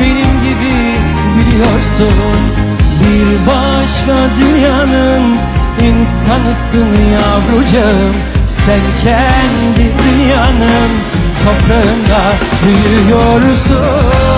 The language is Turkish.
benim gibi biliyorsun. Bir başka dünyanın insanısın yavrucağım. Sen kendi dünyanın toprağında büyüyorsun